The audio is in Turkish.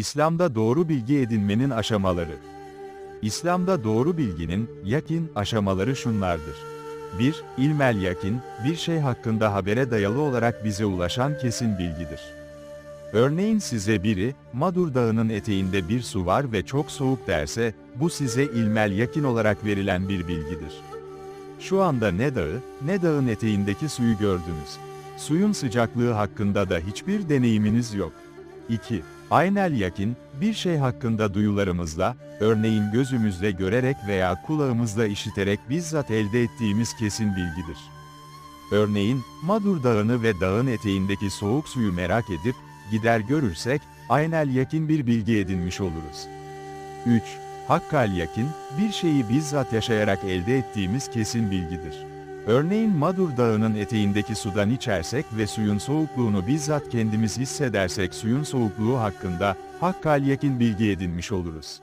İslam'da doğru bilgi edinmenin aşamaları. İslam'da doğru bilginin, yakin, aşamaları şunlardır. 1. İlmel yakin, bir şey hakkında habere dayalı olarak bize ulaşan kesin bilgidir. Örneğin size biri, Madur Dağı'nın eteğinde bir su var ve çok soğuk derse, bu size ilmel yakin olarak verilen bir bilgidir. Şu anda ne dağı, ne dağın eteğindeki suyu gördünüz. Suyun sıcaklığı hakkında da hiçbir deneyiminiz yok. 2. Aynel yakin, bir şey hakkında duyularımızla, örneğin gözümüzle görerek veya kulağımızla işiterek bizzat elde ettiğimiz kesin bilgidir. Örneğin, Madur Dağı'nı ve dağın eteğindeki soğuk suyu merak edip, gider görürsek, aynel yakin bir bilgi edinmiş oluruz. 3. Hakkal yakin, bir şeyi bizzat yaşayarak elde ettiğimiz kesin bilgidir. Örneğin Madur Dağı'nın eteğindeki sudan içersek ve suyun soğukluğunu bizzat kendimiz hissedersek suyun soğukluğu hakkında hakkal yakin bilgi edinmiş oluruz.